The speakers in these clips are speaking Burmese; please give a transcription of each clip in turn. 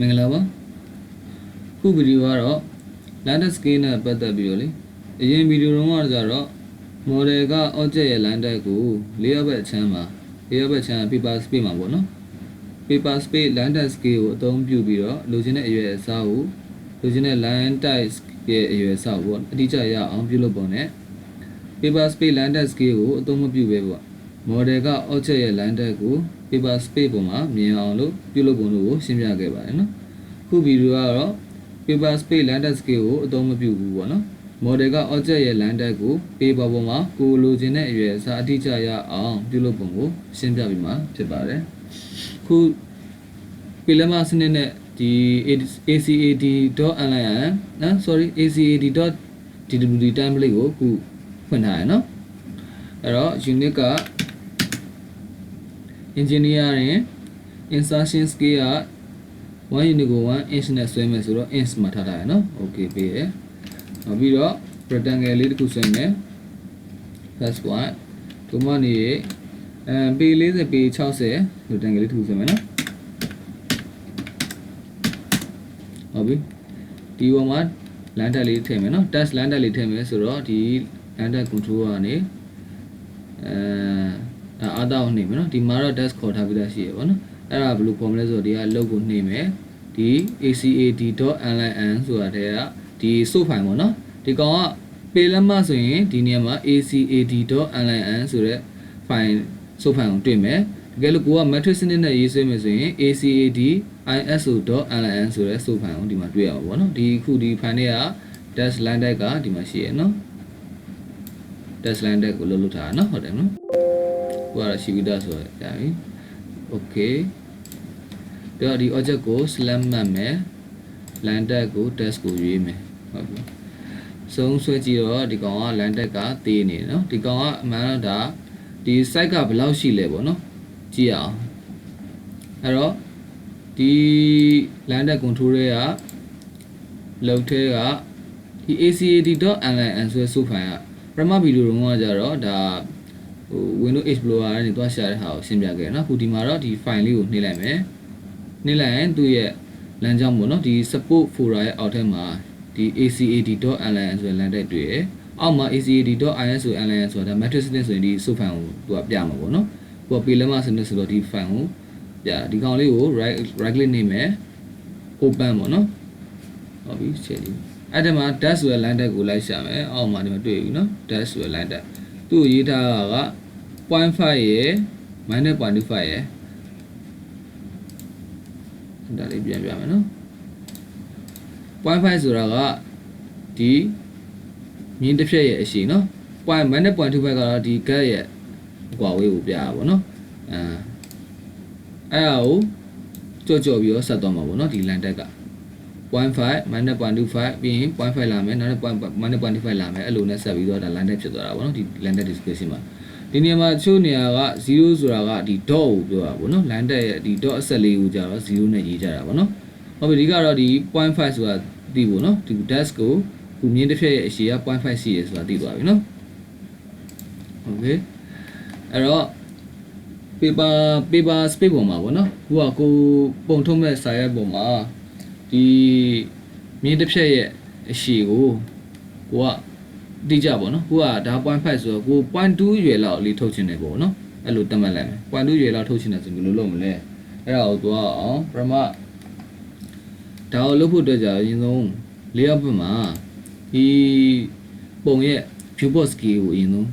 မင်္ဂလာပါခုဗီဒီယိုကတော့ line scale နဲ့ပတ်သက်ပြီးတော့လေအရင်ဗီဒီယိုတုန်းကကြတော့ model က object ရဲ့ line type ကို၄ရက်ဘက်ချမ်းမှာ၄ရက်ဘက်ချမ်း paper space မှာပေါ့နော် paper space line type scale ကိုအသုံးပြုပြီးတော့လိုချင်တဲ့အရွယ်အစားကိုလိုချင်တဲ့ line type ရဲ့အရွယ်အစားကိုပေါ့အတိအကျရအောင်ပြုလုပ်ပုံနဲ့ paper space line type scale ကိုအသုံးမပြုပဲပေါ့ model က object ရဲ့ line type ကို paper space ပေါ်မှာမြင်အောင်လို့ပြုလုပ်ပုံတို့ကိုရှင်းပြခဲ့ပါတယ်နော်ခုဗီဒီယိုကတော့ paper space line type scale ကိုအသုံးမပြုဘူးပေါ့နော် model က object ရဲ့ line type ကို paper ပေါ်မှာကိုလိုချင်တဲ့အရွယ်အစားအတိအကျရအောင်ပြုလုပ်ပုံကိုရှင်းပြပြီးမှဖြစ်ပါတယ်ခုပီလမစနစ်နဲ့ဒီ acad.online နော် sorry acad.dwd template ကိုခုဖွင့်ထားရနော်အဲ့တော့ unit က engineering insertion scale က1 unit ကို1 inch နဲ့ဆွဲမယ်ဆိုတော့ inch မှာထားထားရနော် okay ပေးရနောက်ပြီးတော့ rectangle လေးတစ်ခုဆွဲမယ် plus 1ဒီမှာနေအဲပေ40ပေ60 rectangle လေးတစ်ခုဆွဲမယ်နော်ဟုတ်ပြီဒီပေါ်မှာ land tag လေးထည့်မယ်နော် touch land tag လေးထည့်မယ်ဆိုတော့ဒီ land tag control ကနေအဲ အာသာကိုနှိပ်မယ်နော်ဒီမှာတော့ dash ခေါ်ထားပြီးသားရှိရပါတော့အဲ့ဒါဘယ်လိုခေါ်မလဲဆိုတော့ဒီက log ကိုနှိပ်မယ်ဒီ acad.lin ဆိုတာတည်းကဒီ source file ပေါ့နော်ဒီကောင်ကပေလက်မဆိုရင်ဒီနေရာမှာ acad.lin ဆိုတဲ့ file source file ကိုတွေ့မယ်တကယ်လို့ကိုက matrix စနစ်နဲ့ရေးဆွဲမယ်ဆိုရင် acad iso.ln ဆိုတဲ့ source file ကိုဒီမှာတွေ့ရမှာပေါ့နော်ဒီခုဒီ file တွေက dash line tag ကဒီမှာရှိရနော် dash line tag ကိုလုပ်လုပ်ထားတာနော်ဟုတ်တယ်နော် ကိုကတော့ရှိပြီးသားဆိုတော့ကြာပြီ okay တော့ဒီ object ကို slam မှတ်မယ် line tag ကို dash ကိုရွေးမယ်ဟုတ်ပြီဆုံးဆွဲကြည့်တော့ဒီကောင်က line tag ကသေးနေတယ်နော်ဒီကောင်ကအမှန်တော့ဒါဒီ site ကဘယ်လောက်ရှိလဲပေါ့နော်ကြည့်ရအောင်အဲ့တော့ဒီ land tag control တွေကလောက်ထဲကဒီ acad.lin ဆိုတဲ့ source file ကပထမဗီဒီယိုတုန်းကကြတော့ဒါ ဟို Windows Explorer ကနေတွားရှာတဲ့ဟာကိုရှင်းပြခဲ့တယ်နော်အခုဒီမှာတော့ဒီ file လေးကိုနှိပ်လိုက်မယ်နှိပ်လိုက်ရင်သူ့ရဲ့လမ်းကြောင်းပေါ့နော်ဒီ support folder ရဲ့အောက်ထဲမှာဒီ acad.lin ဆိုတဲ့ land tag တွေ့ရယ်အောက်မှာ acad.in ဆို lin ဆိုတာဒါ matrix စနစ်ဆိုရင်ဒီ source file ကိုသူကပြမှာပေါ့နော်ကိုက p လက်မစနစ်ဆိုတော့ဒီ file ကိုပြဒီကောင်လေးကို right right click နေမယ် open ပေါ့နော်ဟုတ်ပြီချက်ဒီအဲ့ဒီမှာ dash ဆိုတဲ့ line tag ကိုလိုက်ရှာမယ်အောက်မှာဒီမှာတွေ့ပြီနော် dash ဆိုတဲ့ line tag သူ့ကိုရေးထားတာက0.5ရယ် -0.25 ရယ်ဒါလေးပြန်ပြမယ်နော်0.5ဆိုတာကဒီမြင်းတစ်ဖြက်ရဲ့အရှိနော်0.1.25ကတော့ဒီ gap ရဲ့အကွာဝေးကိုပြတာပေါ့နော်အဲအဲ့ဒါကိုကြော့ကြော့ပြီးတော့ဆက်သွားမှာပေါ့နော်ဒီ line tag က 0.5 -0.25ပြီးရင်0.5လာမယ်နောက်တစ်0.25လာမယ်အဲ့လိုနဲ့ဆက်ပြီးတော့ဒါ line tag ဖြစ်သွားတာပေါ့နော်ဒီ line tag description မှာဒီနေရာမှာချို့နေရာက0ဆိုတာကဒီ dot ကိုပြောတာပေါ့နော် line tag ရဲ့ဒီ dot အဆက်လေးကိုကြာတော့0နဲ့ရေးကြတာပေါ့နော်ဟုတ်ပြီဒီကတော့ဒီ0.5ဆိုတာသိဖို့နော်ဒီ dash ကိုခုမြင်းတစ်ဖြက်ရဲ့အရှိက0.5ရှိရဆိုတာသိသွားပြီနော်โอเคအဲ့တော့ paper paper space ပုံမှာပေါ့နော်ခုကကိုပုံထုတ်မဲ့စာရွက်ပုံမှာ ဒီမြင်းတစ်ဖြက်ရဲ့အရှိကိုကိုကတိကျပေါ့နော်ကိုကဒါ point 5ဆိုတော့ကို point 2ရွယ်လောက်လေးထုတ်ချင်တယ်ပေါ့နော်အဲ့လိုတတ်မှတ်လိုက်မယ် point 2ရွယ်လောက်ထုတ်ချင်တယ်ဆိုဘယ်လိုလုပ်မလဲအဲ့ဒါကိုသွားအောင်ပရမဒါကိုလုပ်ဖို့အတွက်ကြာအရင်ဆုံး layout ဘက်မှာဒီပုံရဲ့ view box scale ကိုအရင်ဆုံး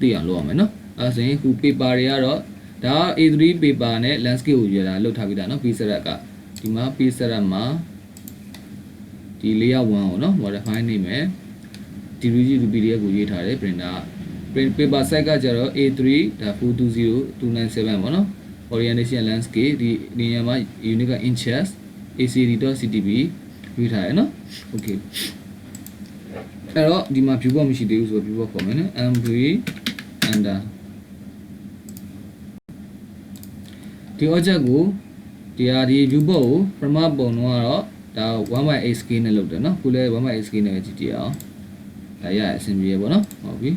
သိအောင်လုပ်ရမယ်နော်အဲ့ဆိုရင်ခု paper တွေကတော့ဒါ A3 paper နဲ့ landscape ကိုရွယ်တာလောက်ထားပြီးတာနော် pixel က ဒီမှာ p စရမှာဒီလေးရ1ကိုနော် modify နေမယ်ဒီ rigid pdf ကိုရေးထားတယ် printer က print paper size ကကျတော့ A3 ဒါ420297ပေါ့နော် orientation landscape ဒီနေရာမှာ unit က inches acd.ctb ရေးထားရနော် okay အဲ့တော့ဒီမှာ view box မရှိသေးဘူးဆိုတော့ view box ခေါ်မယ်နော် mv under ဒီ object ကို ဒီဟာဒီ view box ကိုပထမပုံတော့ကတော့ဒါ1/8 scale နဲ့လုပ်တယ်နော်ခုလဲ1/8 scale နဲ့ပဲကြည့်ကြည့်အောင်ဒါရအဆင်ပြေရပေါ့နော်ဟုတ်ပြီ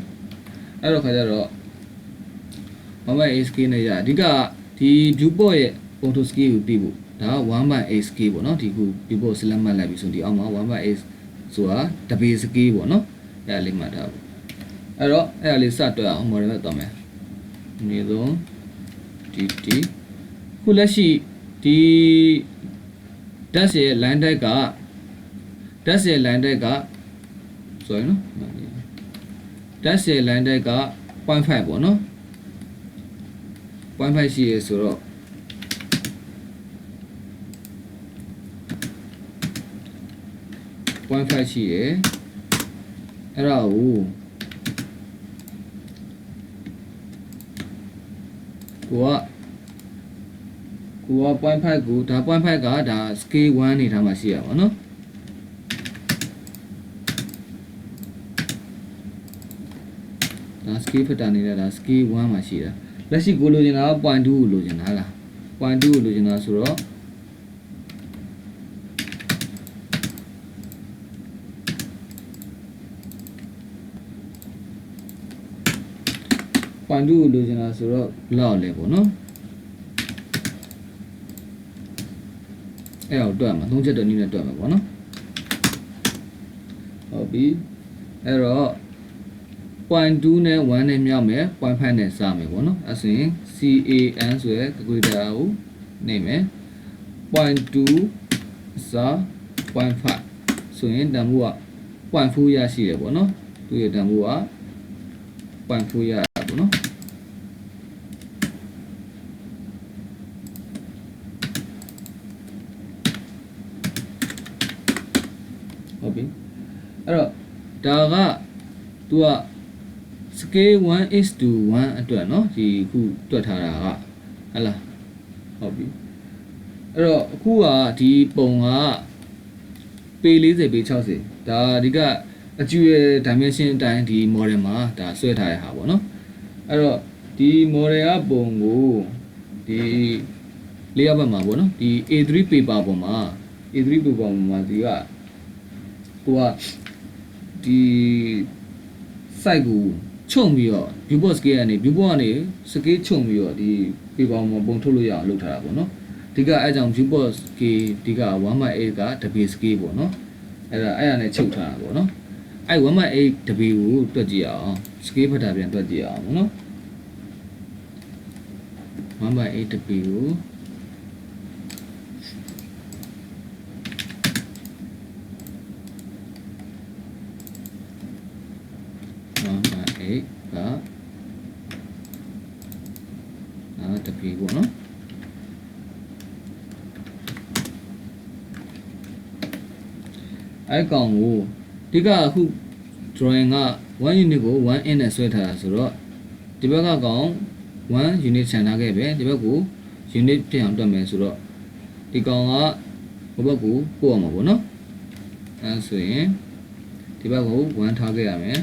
အဲ့တော့ခါကျတော့ 1/8 scale နဲ့ရအဓိကဒီ view box ရဲ့ photo scale ကိုသိဖို့ဒါဒါက1 by 8 scale ပေါ့နော်ဒီခုဒီပေါ် select မှတ်လိုက်ပြီဆိုဒီအောက်မှာ1 by 8ဆိုတာတပေ scale ပေါ့နော်အဲ့ဒါလေးမှတ်ထားဖို့အဲ့တော့အဲ့ဒါလေးစတွက်အောင် model ပဲသွားမယ်နေဆုံးဒီဒီခုလက်ရှိ ဒီ dash ရဲ့ line type က dash ရဲ့ line type က sorry နော် dash ရဲ့ line type က0.5ပေါ့နော်0.5ရှိရဆိုတော့0.5ရှိရအဲ့ဒါကိုကိုက ကိုက0.5ကိုဒါ0.5ကဒါ scale 1အနေထားမှာရှိရပါတော့ဒါ scale factor နေတဲ့ဒါ scale 1မှာရှိတာလက်ရှိကိုလိုချင်တာက0.2ကိုလိုချင်တာလား0.2ကိုလိုချင်တာဆိုတော့0.2ကိုလိုချင်တာဆိုတော့ဘယ်လောက်လဲပေါ့နော် အဲ့တော့တွက်မှာသုံးချက်တနည်းနဲ့တွက်မှာပေါ့နော်ဟုတ်ပြီအဲ့တော့0.2နဲ့1နဲ့မြောက်မယ်0.5နဲ့စမယ်ပေါ့နော်အဲ့ဆိုရင် CAN ဆိုရယ် calculator ကိုနေမယ်0.2စာ0.5ဆိုရင်တန်ဖိုးက0.4ရရှိတယ်ပေါ့နော်သူရဲ့တန်ဖိုးက0.4ရတာပေါ့နော်ဟုတ်ပြီအဲ့တော့ ဒါက तू က scale 1 is to 1အတွက်เนาะဒီခုတွက်ထားတာကဟဟလားဟုတ်ပြီအဲ့တော့အခုကဒီပုံကပေ40ပေ60ဒါဒီကအကျူရဲ့ dimension အတိုင်းဒီ model မှာဒါဆွဲထားရတာပေါ့เนาะအဲ့တော့ဒီ model ကပုံကိုဒီလေးရပ်ဘက်မှာပေါ့เนาะဒီ A3 paper ပေါ်မှာ A3 paper ပေါ်မှာဒီကကိုက ဒီ site ကိုခြုံပြီးတော့ viewport scale ကနေ viewport ကနေ scale ခြုံပြီးတော့ဒီ paper မှာပုံထုတ်လို့ရအောင်လုပ်ထားတာပေါ့နော်ဒီကအဲကြောင့် viewport scale ဒီက1/8က debit scale ပေါ့နော်အဲ့ဒါအဲ့ဒါနဲ့ချုပ်ထားတာပေါ့နော်အဲ့1/8 debit ကိုတွက်ကြည့်အောင် scale ဖတ်တာပြန်တွက်ကြည့်အောင်ပေါ့နော်1/8 debit ကို 1/8ကအာတပီပေါ့နော်အဲကောင်ကိုဒီကအခု drawing က1 unit ကို1 in နဲ့ဆွဲထားတာဆိုတော့ဒီဘက်ကကောင်1 unit ခြံထားခဲ့ပဲဒီဘက်ကို unit ဖြစ်အောင်တွက်မယ်ဆိုတော့ဒီကောင်ကဟိုဘက်ကိုပို့ရမှာပေါ့နော်အဲဆိုရင်ဒီဘက်ကို1ထားခဲ့ရမယ်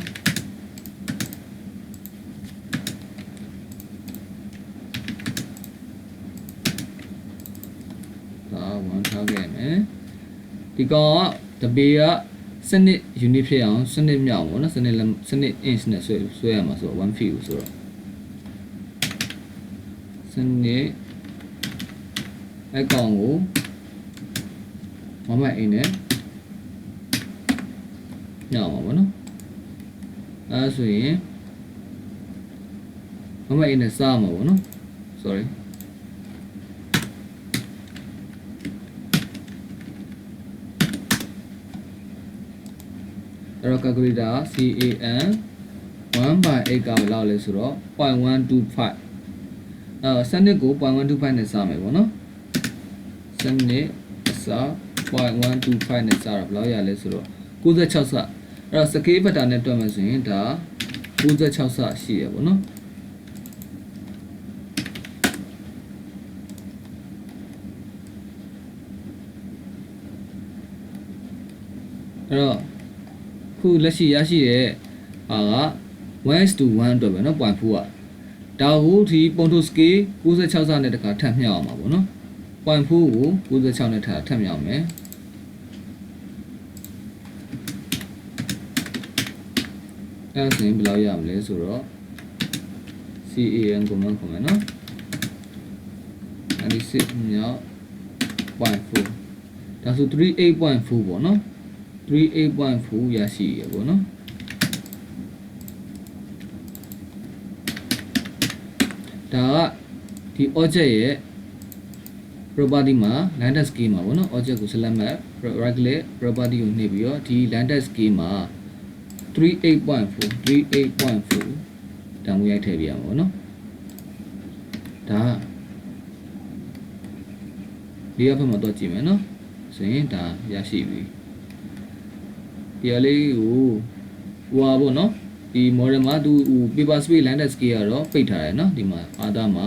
ဒါ1ထားခဲ့မယ် ဒီကောင်ကတပေကစနစ် unit ဖြစ်အောင်စနစ်မြောက်ပေါ့နော်စနစ်စနစ် inch နဲ့ဆွဲဆွဲရမှာဆိုတော့1 feet ဆိုတော့စနစ်အကောင်ကိုမမအိမ်နဲ့ညောင်းပါဘောနော်အဲဆိုရင်မမအိမ်နဲ့စားမှာဘောနော် sorry အဲ့တော့ calculator CAN 1 by 8ကဘယ်လောက်လဲဆိုတော့0.125အဲစနစ်ကို0.125နဲ့စမယ်ပေါ့နော်စနစ်အစား0.125နဲ့စတာဘယ်လောက်ရလဲဆိုတော့96ဆအဲ့တော့ scale factor နဲ့တွက်မယ်ဆိုရင်ဒါ96ဆရှိရပေါ့နော်အဲ့တော့ ခုလက်ရှိရရှိတဲ့ဟာက1 to 1အတွက်ပဲเนาะ point 4ကဒါကိုဒီပုံထုတ် scale 96ဆနဲ့တခါထပ်မြှောက်အောင်ပါဗောနော် point 4ကို96နဲ့ထပ်ထပ်မြှောက်မယ်အဲဒါဆိုရင်ဘယ်လောက်ရမလဲဆိုတော့ CAN ကိုမှခေါ်မယ်နော်96မြောက် ဒါဆို38.4ပေါ့နော် 38.4ရရှိရပေါ့နော်ဒါကဒီ object ရဲ့ property မှာ lambda scale မှာပေါ့နော် object ကို select မဲ့ right click property ကိုနှိပ်ပြီးတော့ဒီ lambda scale မှာ38.4 38.4တန်ဖိုးရိုက်ထည့်ပြရမှာပေါ့နော်ဒါကဒီအဖက်မှာတော့ကြည့်မယ်နော်ဆိုရင်ဒါရရှိပြီ ဒီအလေးကိုဟိုပါပေါ့နော်ဒီ model မှာသူ paper space lambda scale ကတော့ပိတ်ထားတယ်နော်ဒီမှာ other မှာ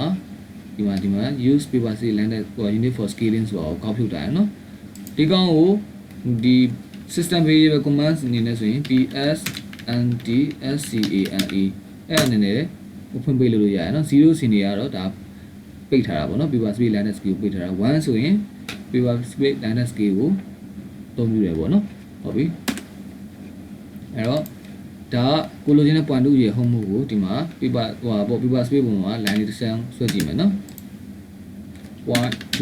ဒီမှာဒီမှာ use paper space lambda unit for scaling ဆိုတော့ကောက်ဖြုတ်ထားရနော်ဒီကောင်ကိုဒီ system variable commands အနေနဲ့ဆိုရင် ps nd scale အဲ့အနေနဲ့ဖွင့်ပေးလို့ရရနော်0စီနေရတော့ဒါပိတ်ထားတာပေါ့နော် paper space lambda scale ကိုပိတ်ထားတာ1ဆိုရင် paper space lambda scale ကိုသုံးပြတယ်ပေါ့နော်ဟုတ်ပြီ အဲ့တော့ဒါကကိုလိုချင်တဲ့ point 2ရေ home ကိုဒီမှာ paper ဟိုဟာပေါ့ paper space ပုံမှာ line လေးတစ်ဆန်းဆွဲကြည့်မယ်နော်1 2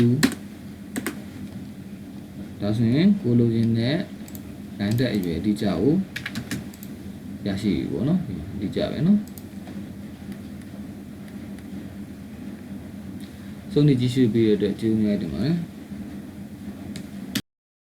ဒါဆိုရင်ကိုလိုချင်တဲ့ line တက်အရွယ်အတိအကျကိုရရှိပြီပေါ့နော်ဒီမှာအတိအကျပဲနော်ဆုံးနေကြည့်ရှုပေးရတဲ့အတွက်ကျေးဇူးများတင်ပါတယ်